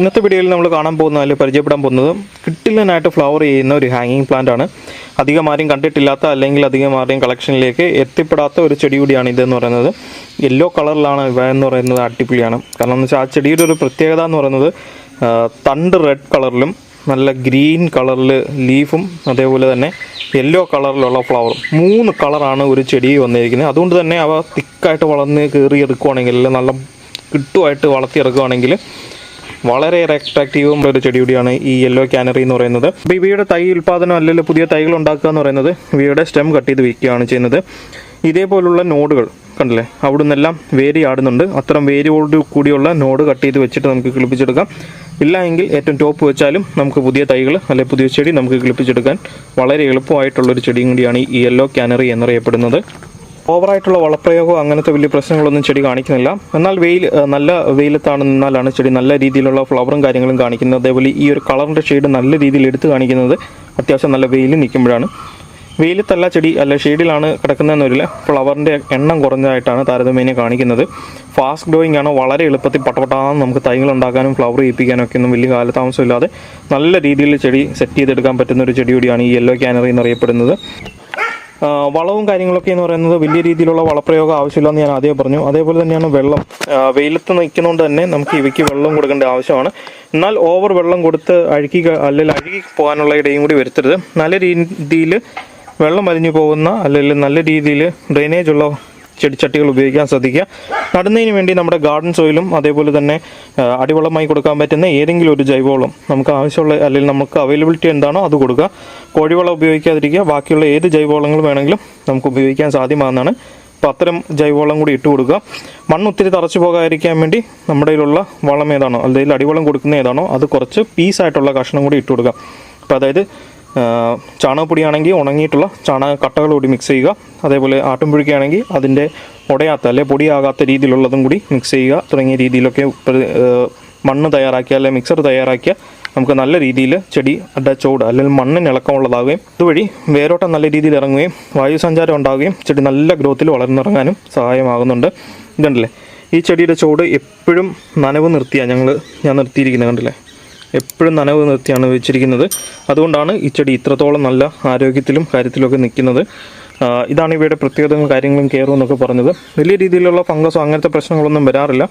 ഇന്നത്തെ വീഡിയോയിൽ നമ്മൾ കാണാൻ പോകുന്ന അല്ലെങ്കിൽ പരിചയപ്പെടാൻ പോകുന്നത് കിട്ടില്ലനായിട്ട് ഫ്ലവർ ചെയ്യുന്ന ഒരു ഹാങ്ങിങ് പ്ലാന്റ് ആണ്. അധികം ആരും കണ്ടിട്ടില്ലാത്ത അല്ലെങ്കിൽ അധികം ആരുടെയും കളക്ഷനിലേക്ക് എത്തിപ്പെടാത്ത ഒരു ചെടി കൂടിയാണ് ഇതെന്ന് പറയുന്നത്. യെല്ലോ കളറിലാണ് ഇവ എന്ന് പറയുന്നത് അടിപൊളിയാണ്. കാരണം എന്ന് വെച്ചാൽ ആ ചെടിയുടെ ഒരു പ്രത്യേകത എന്ന് പറയുന്നത് തണ്ട് റെഡ് കളറിലും നല്ല ഗ്രീൻ കളറിൽ ലീഫും അതേപോലെ തന്നെ യെല്ലോ കളറിലുള്ള ഫ്ലവറും മൂന്ന് കളറാണ് ഒരു ചെടി വന്നിരിക്കുന്നത്. അതുകൊണ്ട് തന്നെ അവ തിക്കായിട്ട് വളർന്ന് കയറി എടുക്കുവാണെങ്കിൽ നല്ല കിട്ടുമായിട്ട് വളർത്തിയെടുക്കുകയാണെങ്കിൽ വളരെയേറെ അട്രാക്റ്റീവും ഒരു ചെടി കൂടിയാണ് ഈ യെല്ലോ കാനറി എന്ന് പറയുന്നത്. അപ്പോൾ ഇവയുടെ തൈ ഉൽപ്പാദനം അല്ലെങ്കിൽ പുതിയ തൈകൾ ഉണ്ടാക്കുക എന്ന് പറയുന്നത്. ഇവയുടെ സ്റ്റെം കട്ട് ചെയ്ത് വിൽക്കുകയാണ് ചെയ്യുന്നത്. ഇതേപോലുള്ള നോഡുകൾ കണ്ടില്ലേ? അവിടെ നിന്നെല്ലാം വേരി ആടുന്നുണ്ട് അത്തരം വേരിയോട് കൂടിയുള്ള നോഡ് കട്ട് ചെയ്ത് വെച്ചിട്ട് നമുക്ക് കിളിപ്പിച്ചെടുക്കാം. ഇല്ല എങ്കിൽ ഏറ്റവും ടോപ്പ് വെച്ചാലും നമുക്ക് പുതിയ തൈകൾ അല്ലെങ്കിൽ പുതിയ ചെടി നമുക്ക് കിളിപ്പിച്ചെടുക്കാൻ വളരെ എളുപ്പമായിട്ടുള്ളൊരു ചെടിയും കൂടിയാണ് ഈ യെല്ലോ കാനറി എന്നറിയപ്പെടുന്നത്. ഓവറായിട്ടുള്ള വളപ്രയോഗം അങ്ങനത്തെ വലിയ പ്രശ്നങ്ങളൊന്നും ചെടി കാണിക്കുന്നില്ല. എന്നാൽ വെയിൽ നല്ല വെയിലത്താണ് നിന്നാലാണ് ചെടി നല്ല രീതിയിലുള്ള ഫ്ലവറും കാര്യങ്ങളും കാണിക്കുന്നത്. അതേപോലെ ഈ ഒരു കളറിന്റെ ഷെയ്ഡ് നല്ല രീതിയിൽ എടുത്ത് കാണിക്കുന്നത് അത്യാവശ്യം നല്ല വെയിൽ നിൽക്കുമ്പോഴാണ്. വെയിലത്തല്ല ചെടി അല്ല ഷെയ്ഡിലാണ് കിടക്കുന്നതെന്നൊരില്ല ഫ്ലവറിന്റെ എണ്ണം കുറഞ്ഞതായിട്ടാണ് താരതമ്യേന കാണിക്കുന്നത്. ഫാസ്റ്റ് ഗ്രോയിങ് ആണ്? വളരെ എളുപ്പത്തിൽ പട്ടപ്പെട്ടാന്ന് നമുക്ക് തൈകൾ ഉണ്ടാക്കാനും ഫ്ലവർ ചെയ്യിപ്പിക്കാനും ഒക്കെ ഒന്നും വലിയ കാലതാമസമില്ലാതെ നല്ല രീതിയിൽ ചെടി സെറ്റ് ചെയ്തെടുക്കാൻ പറ്റുന്ന ഒരു ചെടി കൂടിയാണ് ഈ യെല്ലോ ക്യാനറി എന്നറിയപ്പെടുന്നത്. വളവും കാര്യങ്ങളൊക്കെ എന്ന് പറയുന്നത് വലിയ രീതിയിലുള്ള വളപ്രയോഗം ആവശ്യമില്ലെന്ന് ഞാൻ ആദ്യം പറഞ്ഞു. അതേപോലെ തന്നെയാണ് വെള്ളം. വെയിലത്ത് നിൽക്കുന്നതുകൊണ്ട് തന്നെ നമുക്ക് ഇവയ്ക്ക് വെള്ളം കൊടുക്കേണ്ട ആവശ്യമാണ്. എന്നാൽ ഓവർ വെള്ളം കൊടുത്ത് അഴുകി അല്ലെങ്കിൽ അഴുകി പോകാനുള്ള ഇടയും കൂടി വരുത്തരുത്. നല്ല രീതിയിൽ വെള്ളം വലിഞ്ഞു പോകുന്ന അല്ലെങ്കിൽ നല്ല രീതിയിൽ ഡ്രെയിനേജ് ഉള്ള ചെടിച്ചട്ടികൾ ഉപയോഗിക്കാൻ ശ്രദ്ധിക്കുക. നടുന്നതിന് വേണ്ടി നമ്മുടെ ഗാർഡൻ സോയിലും അതേപോലെ തന്നെ അടിവളമായി കൊടുക്കാൻ പറ്റുന്ന ഏതെങ്കിലും ഒരു ജൈവവളം നമുക്ക് ആവശ്യമുള്ള അല്ലെങ്കിൽ നമുക്ക് അവൈലബിലിറ്റി എന്താണോ അത് കൊടുക്കുക. കോഴിവളം ഉപയോഗിക്കാതിരിക്കുക. ബാക്കിയുള്ള ഏത് ജൈവവളങ്ങൾ വേണമെങ്കിലും നമുക്ക് ഉപയോഗിക്കാൻ സാധ്യമാകുന്നതാണ് അപ്പോൾ അത്തരം ജൈവവളം കൂടി ഇട്ട് കൊടുക്കുക. മണ്ണ് ഒത്തിരി തറച്ചു പോകാതിരിക്കാൻ വേണ്ടി നമ്മുടെ കയ്യിലുള്ള വളം ഏതാണോ അല്ലെങ്കിൽ അടിവളം കൊടുക്കുന്ന ഏതാണോ അത് കുറച്ച് പീസായിട്ടുള്ള കഷ്ണം കൂടി ഇട്ട് കൊടുക്കുക. അപ്പോൾ അതായത് ചാണകപ്പൊടിയാണെങ്കിൽ ഉണങ്ങിയിട്ടുള്ള ചാണക കട്ടകൾ കൂടി മിക്സ് ചെയ്യുക. അതേപോലെ ആട്ടുംപുഴുക്കയാണെങ്കിൽ അതിന്റെ ഉടയാത്ത അല്ലെ പൊടിയാകാത്ത രീതിയിലുള്ളതും കൂടി മിക്സ് ചെയ്യുക. തുടങ്ങിയ രീതിയിലൊക്കെ മണ്ണ് തയ്യാറാക്കിയ അല്ലെങ്കിൽ മിക്സർ തയ്യാറാക്കിയ നമുക്ക് നല്ല രീതിയിൽ ചെടി അട ചോട് അല്ലെങ്കിൽ മണ്ണിന് ഇളക്കമുള്ളതാകുകയും ഇതുവഴി വേരോട്ടം നല്ല രീതിയിൽ ഇറങ്ങുകയും വായുസഞ്ചാരം ഉണ്ടാകുകയും ചെടി നല്ല ഗ്രോത്തിൽ വളർന്നിറങ്ങാനും സഹായമാകുന്നുണ്ട്. ഇതുണ്ടല്ലേ? ഈ ചെടിയുടെ ചോട് എപ്പോഴും നനവ് നിർത്തിയാണ് ഞങ്ങൾ ഞാൻ നിർത്തിയിരിക്കുന്നത് കണ്ടില്ലേ? എപ്പോഴും നനവ് നിർത്തിയാണ് വെച്ചിരിക്കുന്നത്. അതുകൊണ്ടാണ് ഈ ചെടി ഇത്രത്തോളം നല്ല ആരോഗ്യത്തിലും കാര്യത്തിലുമൊക്കെ നിൽക്കുന്നത്. ഇതാണ് ഇവയുടെ പ്രത്യേകതകളും കാര്യങ്ങളും കയറും എന്നൊക്കെ പറഞ്ഞത്. വലിയ രീതിയിലുള്ള ഫംഗസോ അങ്ങനത്തെ പ്രശ്നങ്ങളൊന്നും വരാറില്ല.